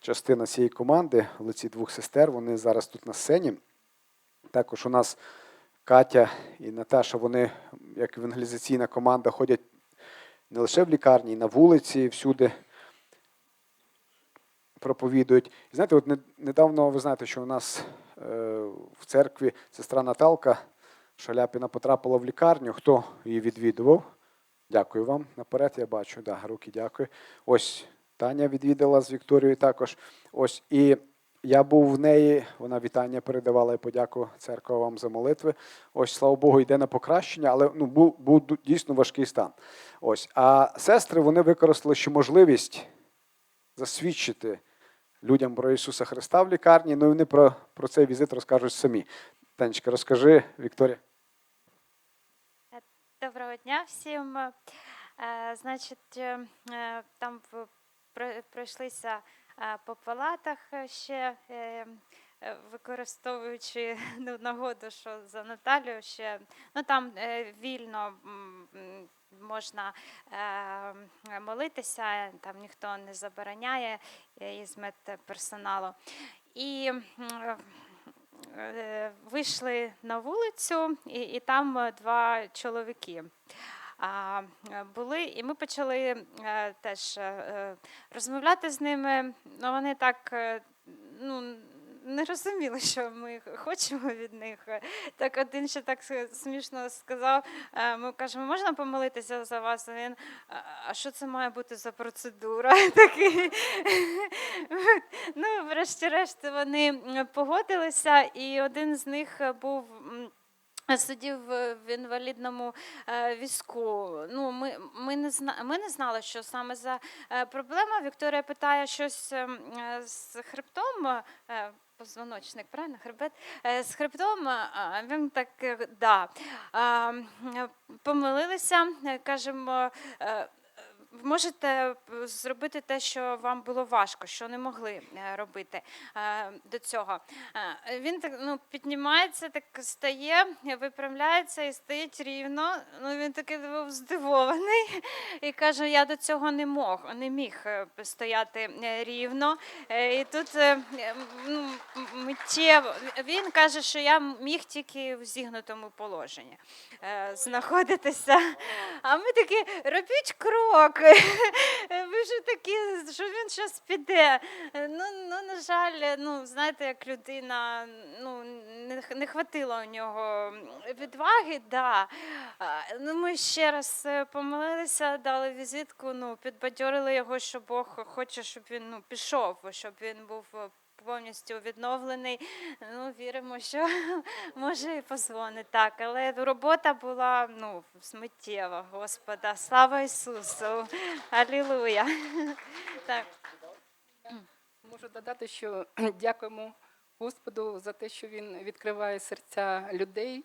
частина цієї команди в лиці двох сестер. Вони зараз тут на сцені. Також у нас Катя і Наташа, вони, як евангелізаційна команда, ходять не лише в лікарні, і на вулиці, всюди проповідують. І знаєте, от недавно ви знаєте, що у нас е, в церкві сестра Наталка Шаляпіна потрапила в лікарню. Хто її відвідував? Дякую вам. Наперед я бачу. Да, руки дякую. Ось Таня відвідала з Вікторією також. Ось і я був в неї, вона вітання передавала і подяку церква вам за молитви. Ось, слава Богу, йде на покращення, але ну, був, був дійсно важкий стан. Ось. А сестри вони використали ще можливість засвідчити людям про Ісуса Христа в лікарні. Ну і вони про, про цей візит розкажуть самі. Танечка, розкажи, Вікторія. Доброго дня всім. Е, Значить, е, е, там пройшлися е, по палатах е, ще, е, використовуючи ну, нагоду, що за Наталію ще ну там е, вільно можна е, молитися, там ніхто не забороняє із медперсоналу. І е, вийшли на вулицю, і, і там два чоловіки. Е, були, і ми почали е, теж е, розмовляти з ними. Ну, вони так ну, не розуміли, що ми хочемо від них. Так один ще так смішно сказав. Ми кажемо, можна помолитися за вас? А він, «А- що це має бути за процедура? Ну, врешті-решт, вони погодилися, і один з них був. Сидів в інвалідному е, візку. Ну, ми, ми, не зна, ми не знали, що саме за е, проблема. Вікторія питає щось ем, е, з хребтом. Позвоночник, правильно? Хребет з хребтом. Він так да. А, м, е, Помилилися, кажемо. Е, Можете зробити те, що вам було важко, що не могли е, робити е, до цього. Е, Він так ну, піднімається, так стає, виправляється і стоїть рівно. Ну, він такий був здивований і каже: я до цього не мог, не міг е, стояти е, рівно. Е, І тут е, ну, миттєво він каже, що я міг тільки в зігнутому положенні е, знаходитися. А ми такі, робіть крок. Ви ж такі, що він щось піде. Ну, ну, на жаль, ну, знаєте, як людина, ну, не, не хватило у нього відваги, да. Ну, ми ще раз е, помолилися, дали візитку, ну, підбадьорили його, що Бог хоче, щоб він ну, пішов, щоб він був е, повністю відновлений. Ну, віримо, що може і позвонить. Так, але робота була ну, смиттєва, Господа. Слава Ісусу! Алілуя! Так. Можу додати, що дякуємо Господу за те, що Він відкриває серця людей.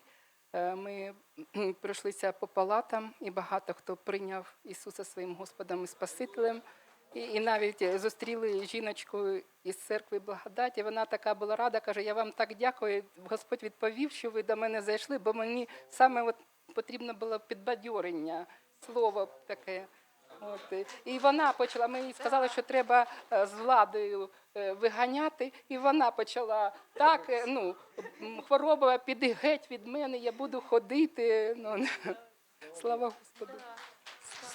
Е, Ми пройшлися по палатам, і багато хто прийняв Ісуса своїм Господом і Спасителем. І, і навіть зустріли жіночку із церкви благодаті. Вона така була рада, каже: Я вам так дякую. Господь відповів, що ви до мене зайшли, бо мені саме от потрібно було підбадьорення, слово таке. От, е, і вона почала, ми їй сказали, що треба е, з владою е, виганяти, і вона почала так, е, ну, хвороба піди геть від мене, я буду ходити. Ну, слава Господу.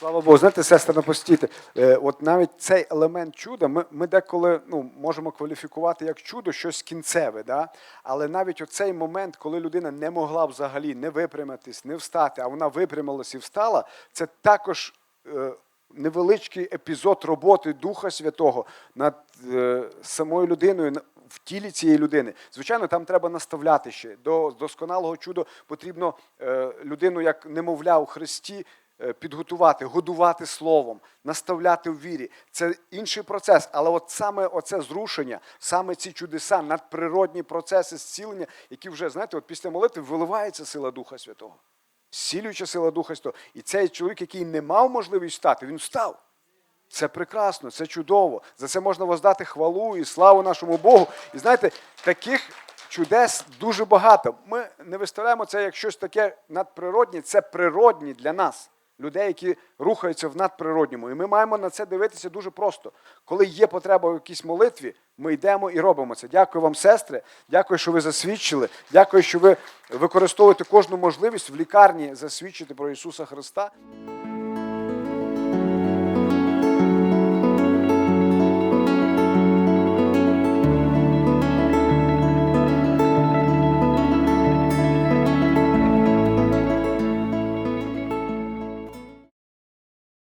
Слава Богу, знаєте, сестра, напустіти. Е, от навіть цей елемент чуда ми, ми деколи ну, можемо кваліфікувати як чудо щось кінцеве. Да? Але навіть оцей момент, коли людина не могла взагалі не випрямитись, не встати, а вона випрямилась і встала, це також е, невеличкий епізод роботи Духа Святого над е, самою людиною. В тілі цієї людини. Звичайно, там треба наставляти ще. До досконалого чуда потрібно е, людину, як немовля у Христі, підготувати, годувати словом, наставляти в вірі. Це інший процес. Але от саме оце зрушення, саме ці чудеса, надприродні процеси зцілення, які вже, знаєте, от після молитви виливається сила Духа Святого. Зцілююча сила Духа Святого. І цей чоловік, який не мав можливість встати, він встав. Це прекрасно, це чудово. За це можна воздати хвалу і славу нашому Богу. І знаєте, таких чудес дуже багато. Ми не виставляємо це як щось таке надприроднє, це природні для нас. Людей, які рухаються в надприродньому. І ми маємо на це дивитися дуже просто. Коли є потреба в якійсь молитві, ми йдемо і робимо це. Дякую вам, сестри. Дякую, що ви засвідчили. Дякую, що ви використовуєте кожну можливість в лікарні засвідчити про Ісуса Христа.